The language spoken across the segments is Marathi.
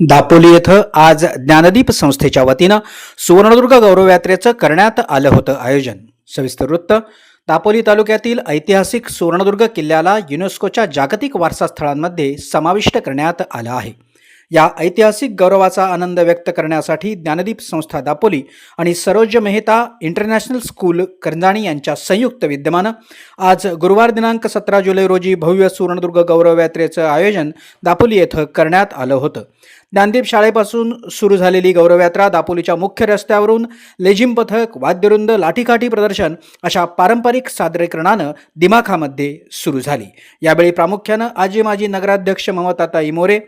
दापोली येथं आज ज्ञानदीप संस्थेच्या वतीनं सुवर्णदुर्ग गौरव यात्रेचं करण्यात आलं होतं आयोजन. सविस्तर वृत्त दापोली तालुक्यातील ऐतिहासिक सुवर्णदुर्ग किल्ल्याला युनेस्कोच्या जागतिक वारसा स्थळांमध्ये समाविष्ट करण्यात आलं आहे. या ऐतिहासिक गौरवाचा आनंद व्यक्त करण्यासाठी ज्ञानदीप संस्था दापोली आणि सरोज मेहता इंटरनॅशनल स्कूल करंजाणी यांच्या संयुक्त विद्यमानं आज गुरुवार दिनांक सतरा जुलै रोजी भव्य सुवर्णदुर्ग गौरव यात्रेचं आयोजन दापोली येथं करण्यात आलं होतं. ज्ञानदीप शाळेपासून सुरू झालेली गौरवयात्रा दापोलीच्या मुख्य रस्त्यावरून लेझिम पथक वाद्यरुंद लाठीकाठी प्रदर्शन अशा पारंपरिक सादरीकरणानं दिमाखामध्ये सुरू झाली. यावेळी प्रामुख्यानं आजी माजी नगराध्यक्ष ममताता इमोरे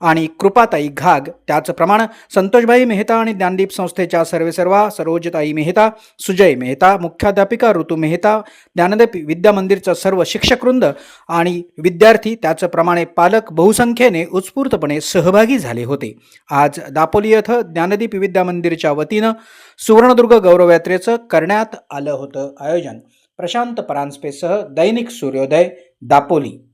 आणि कृपाताई घाग त्याचप्रमाणे संतोषभाई मेहता आणि ज्ञानदीप संस्थेच्या सर्वेसर्वा सरोजताई मेहता सुजय मेहता मुख्याध्यापिका ऋतू मेहता ज्ञानदेव विद्यामंदिरचं सर्व शिक्षकवृंद आणि विद्यार्थी त्याचप्रमाणे पालक बहुसंख्येने उत्स्फूर्तपणे सहभागी झाले होते. आज दापोली येथं ज्ञानदीप विद्यामंदिरच्या वतीनं सुवर्णदुर्ग गौरवयात्रेचं करण्यात आलं होतं आयोजन. प्रशांत परांजपेसह दैनिक सूर्योदय दापोली.